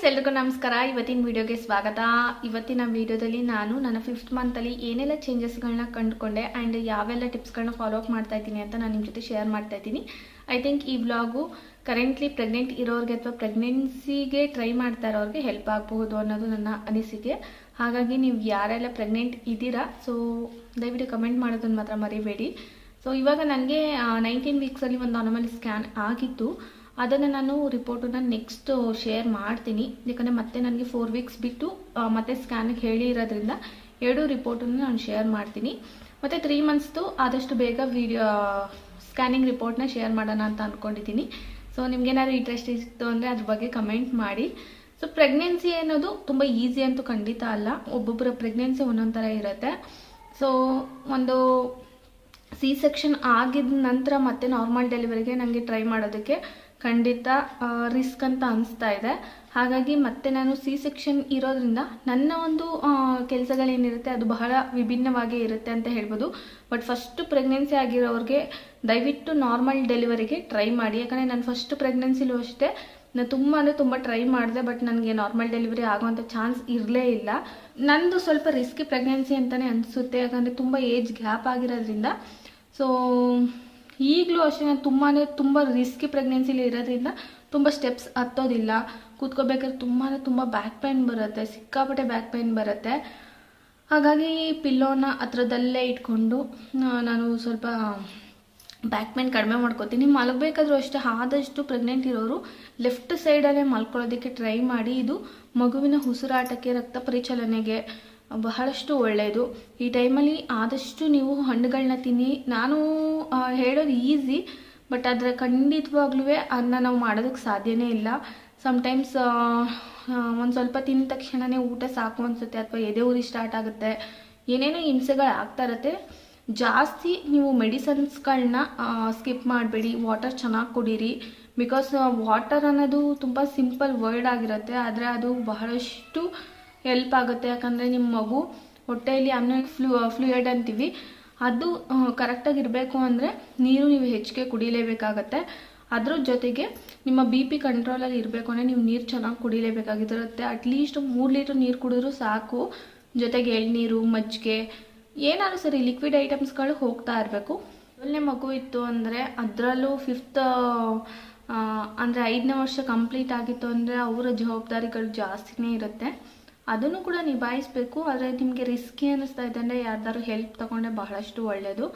Friends, ಎಲ್ರಿಗೂ ನಮಸ್ಕಾರ. ಇವತ್ತಿನ ವಿಡಿಯೋಗೆ ಸ್ವಾಗತ. ಇವತ್ತಿನ ವಿಡಿಯೋದಲ್ಲಿ ನಾನು ನನ್ನ ಫಿಫ್ತ್ ಮಂತಲ್ಲಿ ಏನೆಲ್ಲ ಚೇಂಜಸ್ಗಳನ್ನ ಕಂಡುಕೊಂಡೆ ಆ್ಯಂಡ್ ಯಾವೆಲ್ಲ ಟಿಪ್ಸ್ಗಳನ್ನ ಫಾಲೋ ಅಪ್ ಮಾಡ್ತಾ ಇದ್ದೀನಿ ಅಂತ ನಾನು ನಿಮ್ಮ ಜೊತೆ ಶೇರ್ ಮಾಡ್ತಾ ಇದ್ದೀನಿ. ಐ ಥಿಂಕ್ ಈ ಬ್ಲಾಗು ಕರೆಂಟ್ಲಿ ಪ್ರೆಗ್ನೆಂಟ್ ಇರೋರಿಗೆ ಅಥವಾ ಪ್ರೆಗ್ನೆನ್ಸಿಗೆ ಟ್ರೈ ಮಾಡ್ತಾ ಇರೋರಿಗೆ ಹೆಲ್ಪ್ ಆಗಬಹುದು ಅನ್ನೋದು ನನ್ನ ಅನಿಸಿಕೆ. ಹಾಗಾಗಿ ನೀವು ಯಾರೆಲ್ಲ ಪ್ರೆಗ್ನೆಂಟ್ ಇದ್ದೀರಾ ಸೊ ದಯವಿಟ್ಟು ಕಮೆಂಟ್ ಮಾಡೋದನ್ನು ಮಾತ್ರ ಮರಿಬೇಡಿ. ಸೊ ಇವಾಗ ನನಗೆ ನೈನ್ಟೀನ್ ವೀಕ್ಸಲ್ಲಿ ಒಂದು ಅನಮಲಿ ಸ್ಕ್ಯಾನ್ ಆಗಿತ್ತು. ಅದನ್ನು ನಾನು ರಿಪೋರ್ಟನ್ನು ನೆಕ್ಸ್ಟ್ ಶೇರ್ ಮಾಡ್ತೀನಿ. ಯಾಕಂದರೆ ಮತ್ತೆ ನನಗೆ ಫೋರ್ ವೀಕ್ಸ್ ಬಿಟ್ಟು ಮತ್ತೆ ಸ್ಕ್ಯಾನಿಗೆ ಹೇಳಿರೋದ್ರಿಂದ ಎರಡು ರಿಪೋರ್ಟನ್ನು ನಾನು ಶೇರ್ ಮಾಡ್ತೀನಿ. ಮತ್ತು ತ್ರೀ ಮಂತ್ಸ್ದು ಆದಷ್ಟು ಬೇಗ ವಿಡಿಯೋ ಸ್ಕ್ಯಾನಿಂಗ್ ರಿಪೋರ್ಟ್ನ ಶೇರ್ ಮಾಡೋಣ ಅಂತ ಅಂದ್ಕೊಂಡಿದ್ದೀನಿ ಸೊ ನಿಮ್ಗೇನಾದ್ರು ಇಂಟ್ರೆಸ್ಟ್ ಇತ್ತು ಅಂದರೆ ಅದ್ರ ಬಗ್ಗೆ ಕಮೆಂಟ್ ಮಾಡಿ. ಸೊ ಪ್ರೆಗ್ನೆನ್ಸಿ ಅನ್ನೋದು ತುಂಬ ಈಸಿ ಅಂತೂ ಖಂಡಿತ ಅಲ್ಲ. ಒಬ್ಬೊಬ್ಬರ ಪ್ರೆಗ್ನೆನ್ಸಿ ಒಂದೊಂದು ಥರ ಇರುತ್ತೆ. ಸೊ ಒಂದು ಸಿ ಸೆಕ್ಷನ್ ಆಗಿದ ನಂತರ ಮತ್ತೆ ನಾರ್ಮಲ್ ಡೆಲಿವರಿಗೆ ನನಗೆ ಟ್ರೈ ಮಾಡೋದಕ್ಕೆ ಖಂಡಿತ ರಿಸ್ಕ್ ಅಂತ ಅನಿಸ್ತಾ ಇದೆ. ಹಾಗಾಗಿ ಮತ್ತೆ ನಾನು ಸಿ ಸೆಕ್ಷನ್ ಇರೋದ್ರಿಂದ ನನ್ನ ಒಂದು ಕೆಲಸಗಳೇನಿರುತ್ತೆ ಅದು ಬಹಳ ವಿಭಿನ್ನವಾಗಿ ಇರುತ್ತೆ ಅಂತ ಹೇಳ್ಬೋದು. ಬಟ್ ಫಸ್ಟ್ ಪ್ರೆಗ್ನೆನ್ಸಿ ಆಗಿರೋರಿಗೆ ದಯವಿಟ್ಟು ನಾರ್ಮಲ್ ಡೆಲಿವರಿಗೆ ಟ್ರೈ ಮಾಡಿ. ಯಾಕಂದರೆ ನಾನು ಫಸ್ಟ್ ಪ್ರೆಗ್ನೆನ್ಸಿಲೂ ಅಷ್ಟೇ ನಾನು ತುಂಬ ಅಂದರೆ ತುಂಬ ಟ್ರೈ ಮಾಡಿದೆ ಬಟ್ ನನಗೆ ನಾರ್ಮಲ್ ಡೆಲಿವರಿ ಆಗುವಂಥ ಚಾನ್ಸ್ ಇರಲೇ ಇಲ್ಲ. ನಂದು ಸ್ವಲ್ಪ ರಿಸ್ಕಿ ಪ್ರೆಗ್ನೆನ್ಸಿ ಅಂತಲೇ ಅನಿಸುತ್ತೆ. ಯಾಕಂದರೆ ತುಂಬ ಏಜ್ ಗ್ಯಾಪ್ ಆಗಿರೋದ್ರಿಂದ. ಸೊ ಈಗಲೂ ಅಷ್ಟೇ ನಾನು ತುಂಬಾ ತುಂಬ ರಿಸ್ಕಿ ಪ್ರೆಗ್ನೆನ್ಸಿಲಿ ಇರೋದ್ರಿಂದ ತುಂಬ ಸ್ಟೆಪ್ಸ್ ಹತ್ತೋದಿಲ್ಲ. ಕೂತ್ಕೋಬೇಕಾದ್ರೆ ತುಂಬಾ ತುಂಬ ಬ್ಯಾಕ್ ಪೈನ್ ಬರುತ್ತೆ, ಸಿಕ್ಕಾಪಟ್ಟೆ ಬ್ಯಾಕ್ ಪೈನ್ ಬರುತ್ತೆ. ಹಾಗಾಗಿ ಪಿಲ್ಲೋನ ಹತ್ರದಲ್ಲೇ ಇಟ್ಕೊಂಡು ನಾನು ಸ್ವಲ್ಪ ಬ್ಯಾಕ್ ಪೈನ್ ಕಡಿಮೆ ಮಾಡ್ಕೋತೀನಿ. ಮಲಗಬೇಕಾದ್ರೂ ಅಷ್ಟೇ ಆದಷ್ಟು ಪ್ರೆಗ್ನೆಂಟ್ ಇರೋರು ಲೆಫ್ಟ್ ಸೈಡಲ್ಲೇ ಮಲ್ಕೊಳ್ಳೋದಕ್ಕೆ ಟ್ರೈ ಮಾಡಿ. ಇದು ಮಗುವಿನ ಉಸಿರಾಟಕ್ಕೆ, ರಕ್ತ ಪರಿಚಲನೆಗೆ ಬಹಳಷ್ಟು ಒಳ್ಳೆಯದು ಈ ಟೈಮಲ್ಲಿ ಆದಷ್ಟು ನೀವು ಹಣ್ಣುಗಳನ್ನ ತಿನ್ನಿ. ನಾನು ಹೇಳೋದು ಈಸಿ, ಬಟ್ ಅದರ ಖಂಡಿತವಾಗ್ಲೂ ಅದನ್ನ ನಾವು ಮಾಡೋದಕ್ಕೆ ಸಾಧ್ಯನೇ ಇಲ್ಲ. ಸಮ್ಟೈಮ್ಸ್ ಒಂದು ಸ್ವಲ್ಪ ತಿಂದ ತಕ್ಷಣವೇ ಊಟ ಸಾಕು ಅನಿಸುತ್ತೆ ಅಥವಾ ಎದೆ ಉರಿ ಸ್ಟಾರ್ಟ್ ಆಗುತ್ತೆ. ಏನೇನೋ ಹಿಂಸೆಗಳು ಆಗ್ತಾ ಇರುತ್ತೆ. ಜಾಸ್ತಿ ನೀವು ಮೆಡಿಸನ್ಸ್ಗಳನ್ನ ಸ್ಕಿಪ್ ಮಾಡಬೇಡಿ. ವಾಟರ್ ಚೆನ್ನಾಗಿ ಕುಡೀರಿ. ಬಿಕಾಸ್ ವಾಟರ್ ಅನ್ನೋದು ತುಂಬ ಸಿಂಪಲ್ ವರ್ಡ್ ಆಗಿರುತ್ತೆ. ಆದರೆ ಅದು ಬಹಳಷ್ಟು ಹೆಲ್ಪ್ ಆಗುತ್ತೆ. ಯಾಕಂದರೆ ನಿಮ್ಮ ಮಗು ಹೊಟ್ಟೆಯಲ್ಲಿ ಅನ್ನ ಫ್ಲೂ ಫ್ಲೂಯಡ್ ಅಂತೀವಿ, ಅದು ಕರೆಕ್ಟಾಗಿ ಇರಬೇಕು ಅಂದರೆ ನೀರು ನೀವು ಹೆಚ್ಚಿಗೆ ಕುಡಿಲೇಬೇಕಾಗತ್ತೆ. ಅದ್ರ ಜೊತೆಗೆ ನಿಮ್ಮ ಬಿ ಪಿ ಕಂಟ್ರೋಲಲ್ಲಿ ಇರಬೇಕು ಅಂದರೆ ನೀವು ನೀರು ಚೆನ್ನಾಗಿ ಕುಡಿಲೇಬೇಕಾಗಿರುತ್ತೆ. ಅಟ್ಲೀಸ್ಟ್ ಮೂರು ಲೀಟ್ರ್ ನೀರು ಕುಡಿದ್ರೂ ಸಾಕು. ಜೊತೆಗೆ ಎಳ್ನೀರು, ಮಜ್ಜಿಗೆ, ಏನಾದ್ರು ಸರಿ ಲಿಕ್ವಿಡ್ ಐಟಮ್ಸ್ಗಳು ಹೋಗ್ತಾ ಇರಬೇಕು. ಮೊದಲನೇ ಮಗು ಇತ್ತು ಅಂದರೆ ಅದರಲ್ಲೂ ಫಿಫ್ತ್ ಅಂದರೆ ಐದನೇ ವರ್ಷ ಕಂಪ್ಲೀಟ್ ಆಗಿತ್ತು ಅಂದರೆ ಅವರ ಜವಾಬ್ದಾರಿಗಳು ಜಾಸ್ತಿನೇ ಇರುತ್ತೆ. ಅದನ್ನು ಕೂಡ ನಿಭಾಯಿಸಬೇಕು. ಆದರೆ ನಿಮಗೆ ರಿಸ್ಕಿ ಅನ್ನಿಸ್ತಾ ಇದೆ ಅಂದರೆ ಯಾರ್ದಾರು ಹೆಲ್ಪ್ ತಗೊಂಡೆ ಬಹಳಷ್ಟು ಒಳ್ಳೆಯದು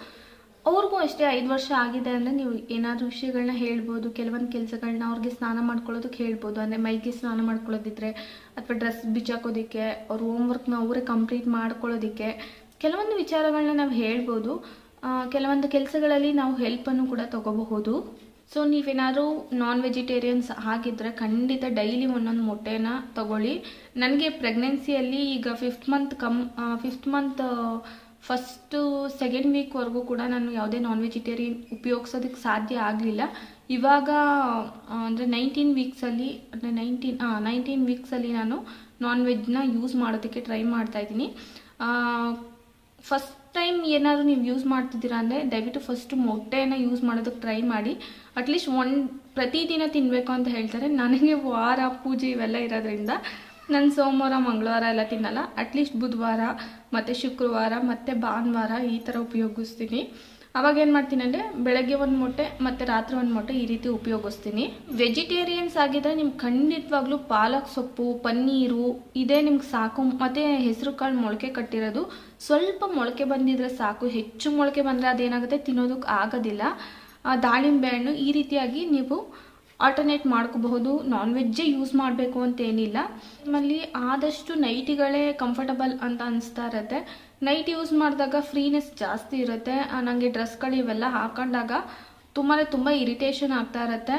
ಅವ್ರಿಗೂ ಅಷ್ಟೇ ಐದು ವರ್ಷ ಆಗಿದೆ ಅಂದರೆ ನೀವು ಏನಾದರೂ ವಿಷಯಗಳನ್ನ ಹೇಳ್ಬೋದು, ಕೆಲವೊಂದು ಕೆಲಸಗಳನ್ನ ಅವ್ರಿಗೆ ಸ್ನಾನ ಮಾಡ್ಕೊಳ್ಳೋದಕ್ಕೆ ಹೇಳ್ಬೋದು. ಅಂದರೆ ಮೈಗೆ ಸ್ನಾನ ಮಾಡ್ಕೊಳ್ಳೋದಿದ್ರೆ ಅಥವಾ ಡ್ರೆಸ್ ಬಿಚ್ಚಾಕೋದಕ್ಕೆ ಅವ್ರ ಹೋಮ್ವರ್ಕ್ನ ಅವರೇ ಕಂಪ್ಲೀಟ್ ಮಾಡ್ಕೊಳ್ಳೋದಕ್ಕೆ ಕೆಲವೊಂದು ವಿಚಾರಗಳನ್ನ ನಾವು ಹೇಳ್ಬೋದು. ಕೆಲವೊಂದು ಕೆಲಸಗಳಲ್ಲಿ ನಾವು ಹೆಲ್ಪನ್ನು ಕೂಡ ತಗೋಬಹುದು. ಸೊ ನೀವೇನಾದರೂ ನಾನ್ ವೆಜಿಟೇರಿಯನ್ಸ್ ಆಗಿದ್ದರೆ ಖಂಡಿತ ಡೈಲಿ ಒಂದೊಂದು ಮೊಟ್ಟೆನ ತಗೊಳ್ಳಿ. ನನಗೆ ಪ್ರೆಗ್ನೆನ್ಸಿಯಲ್ಲಿ ಈಗ fifth month come fifth month first second ವೀಕ್ವರೆಗೂ ಕೂಡ ನಾನು ಯಾವುದೇ ನಾನ್ ವೆಜಿಟೇರಿಯನ್ ಉಪಯೋಗಿಸೋದಕ್ಕೆ ಸಾಧ್ಯ ಆಗಲಿಲ್ಲ. ಇವಾಗ ಅಂದರೆ ನೈನ್ಟೀನ್ ವೀಕ್ಸಲ್ಲಿ ಅಂದರೆ ನೈನ್ಟೀನ್ ನೈನ್ಟೀನ್ ವೀಕ್ಸಲ್ಲಿ ನಾನು ನಾನ್ ವೆಜ್ನ ಯೂಸ್ ಮಾಡೋದಕ್ಕೆ ಟ್ರೈ ಮಾಡ್ತಾಯಿದ್ದೀನಿ ಫಸ್ಟ್ ಟೈಮ್ ಏನಾದರೂ ನೀವು ಯೂಸ್ ಮಾಡ್ತಿದ್ದೀರಾ ಅಂದರೆ ದಯವಿಟ್ಟು ಫಸ್ಟು ಮೊಟ್ಟೆನ ಯೂಸ್ ಮಾಡೋದಕ್ಕೆ ಟ್ರೈ ಮಾಡಿ. ಅಟ್ಲೀಸ್ಟ್ ಒನ್ ಪ್ರತಿದಿನ ತಿನ್ನಬೇಕು ಅಂತ ಹೇಳ್ತಾರೆ. ನನಗೆ ವಾರ ಪೂಜೆ ಇವೆಲ್ಲ ಇರೋದ್ರಿಂದ ನಾನು ಸೋಮವಾರ, ಮಂಗಳವಾರ ಎಲ್ಲ ತಿನ್ನಲ್ಲ. ಅಟ್ಲೀಸ್ಟ್ ಬುಧವಾರ, ಮತ್ತು ಶುಕ್ರವಾರ, ಮತ್ತು ಭಾನುವಾರ ಈ ಥರ ಉಪಯೋಗಿಸ್ತೀನಿ. ಅವಾಗ ಏನು ಮಾಡ್ತೀನಿ ಅಂದರೆ ಬೆಳಗ್ಗೆ ಒಂದು ಮೊಟ್ಟೆ ಮತ್ತು ರಾತ್ರಿ ಒಂದು ಮೊಟ್ಟೆ ಈ ರೀತಿ ಉಪಯೋಗಿಸ್ತೀನಿ. ವೆಜಿಟೇರಿಯನ್ಸ್ ಆಗಿದ್ರೆ ನಿಮ್ಗೆ ಖಂಡಿತವಾಗ್ಲೂ ಪಾಲಕ್ ಸೊಪ್ಪು, ಪನ್ನೀರು, ಇದೇ ನಿಮ್ಗೆ ಸಾಕು. ಮತ್ತು ಹೆಸರು ಕಾಳು ಮೊಳಕೆ ಕಟ್ಟಿರೋದು. ಸ್ವಲ್ಪ ಮೊಳಕೆ ಬಂದಿದ್ರೆ ಸಾಕು. ಹೆಚ್ಚು ಮೊಳಕೆ ಬಂದರೆ ಅದೇನಾಗುತ್ತೆ? ತಿನ್ನೋದಕ್ಕೆ ಆಗೋದಿಲ್ಲ. ದಾಳಿಂಬೆ ಹಣ್ಣು ಈ ರೀತಿಯಾಗಿ ನೀವು ಆಲ್ಟರ್ನೇಟ್ ಮಾಡ್ಕೋಬಹುದು. ನಾನ್ ವೆಜ್ಜೇ ಯೂಸ್ ಮಾಡಬೇಕು ಅಂತ ಏನಿಲ್ಲ. ನಮ್ಮಲ್ಲಿ ಆದಷ್ಟು ನೈಟಿಗಳೇ ಕಂಫರ್ಟಬಲ್ ಅಂತ ಅನಿಸ್ತಾ ಇರುತ್ತೆ. ನೈಟ್ ಯೂಸ್ ಮಾಡಿದಾಗ ಫ್ರೀನೆಸ್ ಜಾಸ್ತಿ ಇರುತ್ತೆ. ನನಗೆ ಡ್ರೆಸ್ಗಳು ಇವೆಲ್ಲ ಹಾಕೊಂಡಾಗ ತುಂಬಾ ತುಂಬ ಇರಿಟೇಷನ್ ಆಗ್ತಾ ಇರುತ್ತೆ.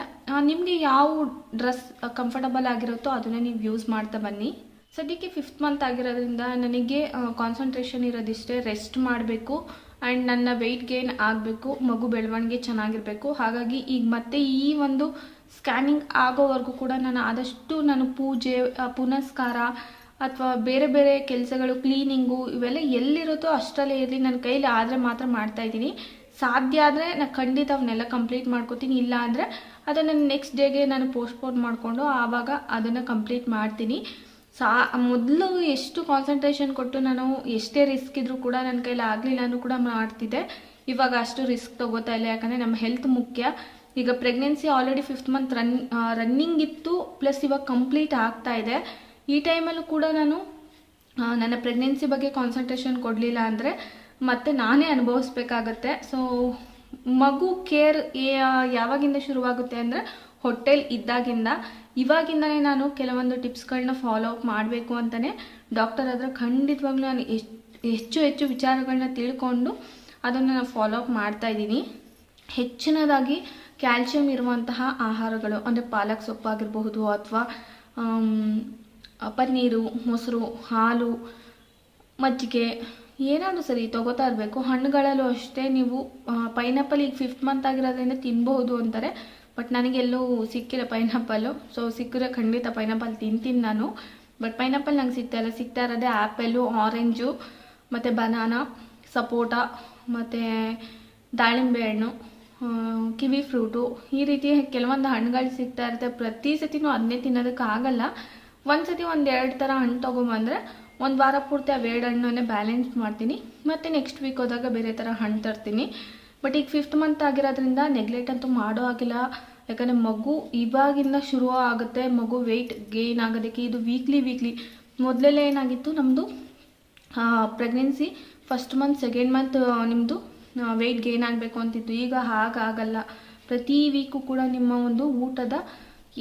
ನಿಮಗೆ ಯಾವ ಡ್ರೆಸ್ ಕಂಫರ್ಟಬಲ್ ಆಗಿರುತ್ತೋ ಅದನ್ನೇ ನೀವು ಯೂಸ್ ಮಾಡ್ತಾ ಬನ್ನಿ. ಸದ್ಯಕ್ಕೆ ಫಿಫ್ತ್ ಮಂತ್ ಆಗಿರೋದ್ರಿಂದ ನನಗೆ ಕಾನ್ಸಂಟ್ರೇಷನ್ ಇರೋದಿಷ್ಟೇ ರೆಸ್ಟ್ ಮಾಡಬೇಕು. ಆ್ಯಂಡ್ ನನ್ನ ವೆಯ್ಟ್ ಗೇನ್ ಆಗಬೇಕು. ಮಗು ಬೆಳವಣಿಗೆ ಚೆನ್ನಾಗಿರಬೇಕು. ಹಾಗಾಗಿ ಈಗ ಮತ್ತೆ ಈ ಒಂದು ಸ್ಕ್ಯಾನಿಂಗ್ ಆಗೋವರೆಗೂ ಕೂಡ ನಾನು ಆದಷ್ಟು ನಾನು ಪೂಜೆ ಪುನಸ್ಕಾರ ಅಥವಾ ಬೇರೆ ಬೇರೆ ಕೆಲಸಗಳು, ಕ್ಲೀನಿಂಗು ಇವೆಲ್ಲ ಎಲ್ಲಿರುತ್ತೋ ಅಷ್ಟರಲ್ಲೇ ಇರಲಿ ನನ್ನ ಕೈಲಿ ಆದರೆ ಮಾತ್ರ ಮಾಡ್ತಾ ಇದ್ದೀನಿ. ಸಾಧ್ಯ ಆದರೆ ನಾನು ಖಂಡಿತ ಅವನ್ನೆಲ್ಲ ಕಂಪ್ಲೀಟ್ ಮಾಡ್ಕೋತೀನಿ. ಇಲ್ಲ ಅಂದರೆ ಅದನ್ನು ನೆಕ್ಸ್ಟ್ ಡೇಗೆ ನಾನು ಪೋಸ್ಟ್ಪೋನ್ ಮಾಡಿಕೊಂಡು ಆವಾಗ ಅದನ್ನು ಕಂಪ್ಲೀಟ್ ಮಾಡ್ತೀನಿ. ಸಾ, ಮೊದಲು ಎಷ್ಟು ಕಾನ್ಸಂಟ್ರೇಷನ್ ಕೊಟ್ಟು ನಾನು ಎಷ್ಟೇ ರಿಸ್ಕ್ ಇದ್ರೂ ಕೂಡ ನನ್ನ ಕೈಲಿ ಆಗಲಿಲ್ಲ ಅನ್ನೂ ಕೂಡ ಮಾಡ್ತಿದ್ದೆ. ಇವಾಗ ಅಷ್ಟು ರಿಸ್ಕ್ ತಗೋತಾ ಇಲ್ಲ. ಯಾಕಂದರೆ ನಮ್ಮ ಹೆಲ್ತ್ ಮುಖ್ಯ. ಈಗ pregnancy already fifth month run running ಇತ್ತು ಪ್ಲಸ್ ಇವಾಗ ಕಂಪ್ಲೀಟ್ ಆಗ್ತಾ ಇದೆ. ಈ ಟೈಮಲ್ಲೂ ಕೂಡ ನಾನು ನನ್ನ ಪ್ರೆಗ್ನೆನ್ಸಿ ಬಗ್ಗೆ ಕಾನ್ಸಂಟ್ರೇಷನ್ ಕೊಡಲಿಲ್ಲ ಅಂದರೆ ಮತ್ತೆ ನಾನೇ ಅನುಭವಿಸ್ಬೇಕಾಗತ್ತೆ. ಸೊ ಮಗು ಕೇರ್ ಯಾವಾಗಿಂದ ಶುರುವಾಗುತ್ತೆ ಅಂದರೆ ಹೊಟ್ಟೆಲ್ ಇದ್ದಾಗಿಂದ. ಇವಾಗಿಂದನೇ ನಾನು ಕೆಲವೊಂದು ಟಿಪ್ಸ್ಗಳನ್ನ ಫಾಲೋ ಅಪ್ ಮಾಡಬೇಕು ಅಂತಲೇ ಡಾಕ್ಟರ್ ಹತ್ರ ಖಂಡಿತವಾಗ್ಲೂ ನಾನು ಹೆಚ್ಚು ಹೆಚ್ಚು ವಿಚಾರಗಳನ್ನ ತಿಳ್ಕೊಂಡು ಅದನ್ನು ನಾನು ಫಾಲೋ ಅಪ್ ಮಾಡ್ತಾ ಇದ್ದೀನಿ. ಹೆಚ್ಚಿನದಾಗಿ ಕ್ಯಾಲ್ಶಿಯಂ ಇರುವಂತಹ ಆಹಾರಗಳು, ಅಂದರೆ ಪಾಲಕ್ ಸೊಪ್ಪಾಗಿರಬಹುದು ಅಥವಾ ಪನ್ನೀರು, ಮೊಸರು, ಹಾಲು, ಮಜ್ಜಿಗೆ, ಏನಾದರೂ ಸರಿ ತೊಗೋತಾ ಇರಬೇಕು. ಹಣ್ಣುಗಳಲ್ಲೂ ಅಷ್ಟೇ ನೀವು ಪೈನಾಪಲ್ ಈಗ ಫಿಫ್ತ್ ಮಂತ್ ಆಗಿರೋದ್ರಿಂದ ತಿನ್ಬಹುದು ಅಂತಾರೆ. ಬಟ್ ನನಗೆಲ್ಲೂ ಸಿಕ್ಕಿಲ್ಲ ಪೈನಾಪಲ್ಲು ಸೊ ಸಿಕ್ಕಿದ್ರೆ ಖಂಡಿತ ಪೈನಾಪಲ್ ತಿಂತೀನಿ ನಾನು. ಬಟ್ ಪೈನಾಪಲ್ ನಂಗೆ ಸಿಗ್ತಾ ಇಲ್ಲ. ಸಿಗ್ತಾ ಇರೋದೇ ಆ್ಯಪಲ್ಲು ಆರೆಂಜು ಮತ್ತು ಬನಾನಾ ಸಪೋಟ, ಮತ್ತು ದಾಳಿಂಬೆ ಹಣ್ಣು. ಕಿವಿ ಫ್ರೂಟು ಈ ರೀತಿ ಕೆಲವೊಂದು ಹಣ್ಣುಗಳು ಸಿಗ್ತಾ ಇರುತ್ತೆ. ಪ್ರತಿ ಸತಿನೂ ಅದನ್ನೇ ತಿನ್ನೋದಕ್ಕಾಗಲ್ಲ ಒಂದು ಸತಿ ಒಂದು ಎರಡು ಥರ ಹಣ್ಣು ತೊಗೊಂಬಂದರೆ ಒಂದು ವಾರ ಪೂರ್ತಿ ಅವೆರಡು ಹಣ್ಣನ್ನೇ ಬ್ಯಾಲೆನ್ಸ್ ಮಾಡ್ತೀನಿ. ಮತ್ತು ನೆಕ್ಸ್ಟ್ ವೀಕ್ ಹೋದಾಗ ಬೇರೆ ಥರ ಹಣ್ಣು ತರ್ತೀನಿ. ಬಟ್ ಈಗ ಫಿಫ್ತ್ ಮಂತ್ ಆಗಿರೋದ್ರಿಂದ ನೆಗ್ಲೆಕ್ಟ್ ಅಂತೂ ಮಾಡೋ ಆಗಿಲ್ಲ ಯಾಕಂದರೆ ಮಗು ಇವಾಗಿಂದ ಶುರು ಆಗುತ್ತೆ. ಮಗು ವೆಯ್ಟ್ ಗೇನ್ ಆಗೋದಕ್ಕೆ ಇದು ವೀಕ್ಲಿ ವೀಕ್ಲಿ ಮೊದಲೆಲ್ಲ ಏನಾಗಿತ್ತು ನಮ್ಮದು pregnancy first month second month ನಿಮ್ಮದು ವೆಯ್ಟ್ ಗೇನ್ ಆಗಬೇಕು ಅಂತಿತ್ತು ಈಗ ಹಾಗಾಗಲ್ಲ. ಪ್ರತಿ ವೀಕು ಕೂಡ ನಿಮ್ಮ ಒಂದು ಊಟದ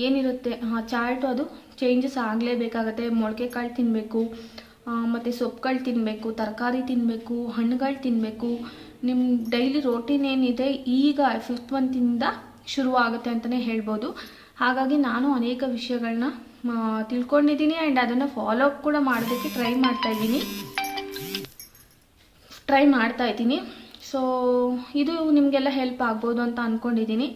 ಏನಿರುತ್ತೆ ಚಾರ್ಟು ಅದು ಚೇಂಜಸ್ ಆಗಲೇಬೇಕಾಗತ್ತೆ. ಮೊಳಕೆ ಕಾಳು ತಿನ್ನಬೇಕು ಮತ್ತು ಸೊಪ್ಪುಗಳು ತಿನ್ನಬೇಕು ತರಕಾರಿ ತಿನ್ನಬೇಕು ಹಣ್ಣುಗಳು ತಿನ್ನಬೇಕು ನಿಮ್ಮ ಡೈಲಿ ರೋಟೀನ್ ಏನಿದೆ, ಈಗ ಫಿಫ್ತ್ ಮಂತಿಂದ ಶುರು ಆಗುತ್ತೆ ಅಂತಲೇ ಹೇಳ್ಬೋದು. ಹಾಗಾಗಿ ನಾನು ಅನೇಕ ವಿಷಯಗಳನ್ನ ತಿಳ್ಕೊಂಡಿದ್ದೀನಿ ಆ್ಯಂಡ್ ಅದನ್ನು ಫಾಲೋ ಅಪ್ ಕೂಡ ಮಾಡೋದಕ್ಕೆ ಟ್ರೈ ಮಾಡ್ತಾ ಇದ್ದೀನಿ. ಟ್ರೈ ಮಾಡ್ತಾ ಇದ್ದೀನಿ. ಸೊ ಇದು ನಿಮಗೆಲ್ಲ ಹೆಲ್ಪ್ ಆಗ್ಬೋದು ಅಂತ ಅಂದ್ಕೊಂಡಿದ್ದೀನಿ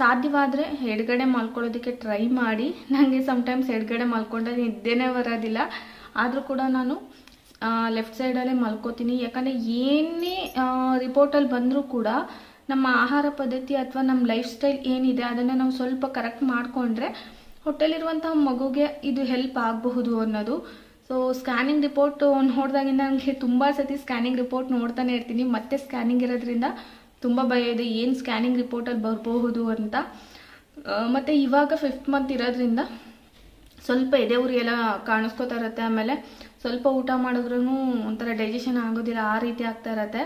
ಸಾಧ್ಯವಾದರೆ ಎಡಗಡೆ ಮಲ್ಕೊಳ್ಳೋದಕ್ಕೆ ಟ್ರೈ ಮಾಡಿ. ನನಗೆ ಸಮ್ಟೈಮ್ಸ್ ಎಡಗಡೆ ಮಲ್ಕೊಂಡ್ರೆ ನಿದ್ದೆನೇ ಬರೋದಿಲ್ಲ. ಆದರೂ ಕೂಡ ನಾನು ಲೆಫ್ಟ್ ಸೈಡಲ್ಲೇ ಮಲ್ಕೋತೀನಿ. ಯಾಕಂದರೆ ಏನೇ ರಿಪೋರ್ಟಲ್ಲಿ ಬಂದರೂ ಕೂಡ ನಮ್ಮ ಆಹಾರ ಪದ್ಧತಿ ಅಥವಾ ನಮ್ಮ ಲೈಫ್ ಸ್ಟೈಲ್ ಏನಿದೆ ಅದನ್ನು ನಾವು ಸ್ವಲ್ಪ ಕರೆಕ್ಟ್ ಮಾಡಿಕೊಂಡ್ರೆ ಹೊಟ್ಟೆಲಿರುವಂತಹ ಮಗುಗೆ ಇದು ಹೆಲ್ಪ್ ಆಗಬಹುದು ಅನ್ನೋದು. ಸೊ ಸ್ಕ್ಯಾನಿಂಗ್ ರಿಪೋರ್ಟ್ ನೋಡಿದಾಗಿಂದ ನನಗೆ ತುಂಬ ಸತಿ ಸ್ಕ್ಯಾನಿಂಗ್ ರಿಪೋರ್ಟ್ ನೋಡ್ತಾನೆ ಇರ್ತೀನಿ. ಮತ್ತೆ ಸ್ಕ್ಯಾನಿಂಗ್ ಇರೋದ್ರಿಂದ ತುಂಬ ಭಯ ಇದೆ. ಏನು ಸ್ಕ್ಯಾನಿಂಗ್ ರಿಪೋರ್ಟಲ್ಲಿ ಬರಬಹುದು ಅಂತ. ಮತ್ತು ಇವಾಗ ಫಿಫ್ತ್ ಮಂತ್ ಇರೋದ್ರಿಂದ ಸ್ವಲ್ಪ ಎದೆ ಉರಿ ಎಲ್ಲ ಕಾಣಿಸ್ಕೋತಾ ಇರುತ್ತೆ. ಆಮೇಲೆ ಸ್ವಲ್ಪ ಊಟ ಮಾಡಿದ್ರೂ ಒಂಥರ ಡೈಜೆಷನ್ ಆಗೋದಿಲ್ಲ. ಆ ರೀತಿ ಆಗ್ತಾ ಇರತ್ತೆ.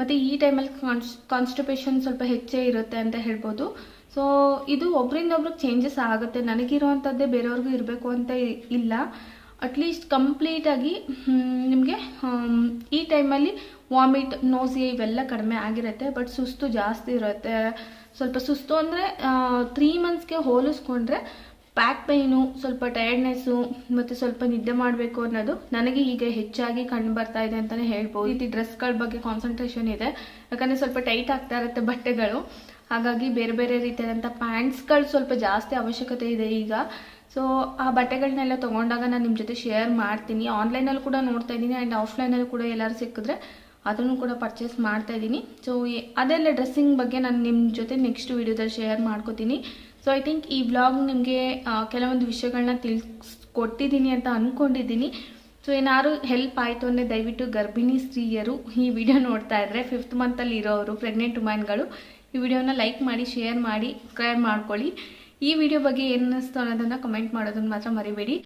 ಮತ್ತು ಈ ಟೈಮಲ್ಲಿ ಕಾನ್ಸ್ ಕಾನ್ಸ್ಟಿಪೇಷನ್ ಸ್ವಲ್ಪ ಹೆಚ್ಚೇ ಇರುತ್ತೆ ಅಂತ ಹೇಳ್ಬೋದು. ಸೊ ಇದು ಒಬ್ಬರಿಂದ ಒಬ್ರಿಗೆ ಚೇಂಜಸ್ ಆಗುತ್ತೆ. ನನಗಿರುವಂಥದ್ದೇ ಬೇರೆಯವ್ರಿಗೂ ಇರಬೇಕು ಅಂತ ಇಲ್ಲ. ಅಟ್ಲೀಸ್ಟ್ ಕಂಪ್ಲೀಟಾಗಿ ನಿಮಗೆ ಈ ಟೈಮಲ್ಲಿ ವಾಮಿಟ್ ನೋಸಿ ಇವೆಲ್ಲ ಕಡಿಮೆ ಆಗಿರುತ್ತೆ ಬಟ್ ಸುಸ್ತು ಜಾಸ್ತಿ ಇರುತ್ತೆ. ಸ್ವಲ್ಪ ಸುಸ್ತು ಅಂದರೆ ತ್ರೀ ಮಂತ್ಸ್ಗೆ ಹೋಲಿಸ್ಕೊಂಡ್ರೆ ಬ್ಯಾಕ್ ಪೈನು ಸ್ವಲ್ಪ ಟಯರ್ಡ್ನೆಸ್ಸು ಮತ್ತು ಸ್ವಲ್ಪ ನಿದ್ದೆ ಮಾಡಬೇಕು ಅನ್ನೋದು ನನಗೆ ಈಗ ಹೆಚ್ಚಾಗಿ ಕಂಡು ಬರ್ತಾ ಇದೆ ಅಂತಲೇ ಹೇಳ್ಬೋದು. ರೀತಿ ಡ್ರೆಸ್ಗಳ ಬಗ್ಗೆ ಕಾನ್ಸಂಟ್ರೇಷನ್ ಇದೆ. ಯಾಕಂದರೆ ಸ್ವಲ್ಪ ಟೈಟ್ ಆಗ್ತಾ ಇರುತ್ತೆ ಬಟ್ಟೆಗಳು. ಹಾಗಾಗಿ ಬೇರೆ ಬೇರೆ ರೀತಿಯಾದಂಥ ಪ್ಯಾಂಟ್ಸ್ಗಳು ಸ್ವಲ್ಪ ಜಾಸ್ತಿ ಅವಶ್ಯಕತೆ ಇದೆ ಈಗ. ಸೊ ಆ ಬಟ್ಟೆಗಳನ್ನೆಲ್ಲ ತೊಗೊಂಡಾಗ ನಾನು ನಿಮ್ಮ ಜೊತೆ ಶೇರ್ ಮಾಡ್ತೀನಿ. ಆನ್ಲೈನಲ್ಲಿ ಕೂಡ ನೋಡ್ತಾ ಇದ್ದೀನಿ ಆ್ಯಂಡ್ ಆಫ್ಲೈನಲ್ಲಿ ಕೂಡ ಎಲ್ಲರೂ ಸಿಕ್ಕಿದ್ರೆ ಅದನ್ನು ಕೂಡ ಪರ್ಚೇಸ್ ಮಾಡ್ತಾ ಇದ್ದೀನಿ. ಸೊ ಅದೆಲ್ಲ ಡ್ರೆಸ್ಸಿಂಗ್ ಬಗ್ಗೆ ನಾನು ನಿಮ್ಮ ಜೊತೆ ನೆಕ್ಸ್ಟ್ ವೀಡಿಯೋದಲ್ಲಿ ಶೇರ್ ಮಾಡ್ಕೋತೀನಿ. ಸೊ ಐ ಥಿಂಕ್ ಈ ಬ್ಲಾಗ್ ನಿಮಗೆ ಕೆಲವೊಂದು ವಿಷಯಗಳನ್ನ ತಿಳಿಸ್ಕೊಟ್ಟಿದ್ದೀನಿ ಅಂತ ಅಂದ್ಕೊಂಡಿದ್ದೀನಿ ಸೊ ಏನಾದ್ರು ಹೆಲ್ಪ್ ಆಯಿತು ಅಂದರೆ ದಯವಿಟ್ಟು ಗರ್ಭಿಣಿ ಸ್ತ್ರೀಯರು ಈ ವಿಡಿಯೋ ನೋಡ್ತಾ ಇದ್ದರೆ ಫಿಫ್ತ್ ಮಂತಲ್ಲಿ ಇರೋರು ಪ್ರೆಗ್ನೆಂಟ್ ವುಮೆನ್ಗಳು ಈ ವಿಡಿಯೋನ ಲೈಕ್ ಮಾಡಿ ಶೇರ್ ಮಾಡಿ ಸಬ್ಸ್ಕ್ರೈಬ್ ಮಾಡ್ಕೊಳ್ಳಿ. ಈ ವಿಡಿಯೋ ಬಗ್ಗೆ ಏನಿಸ್ತು ಅನ್ನೋದನ್ನ ಕಮೆಂಟ್ ಮಾಡೋದನ್ನು ಮಾತ್ರ ಮರಿಬೇಡಿ.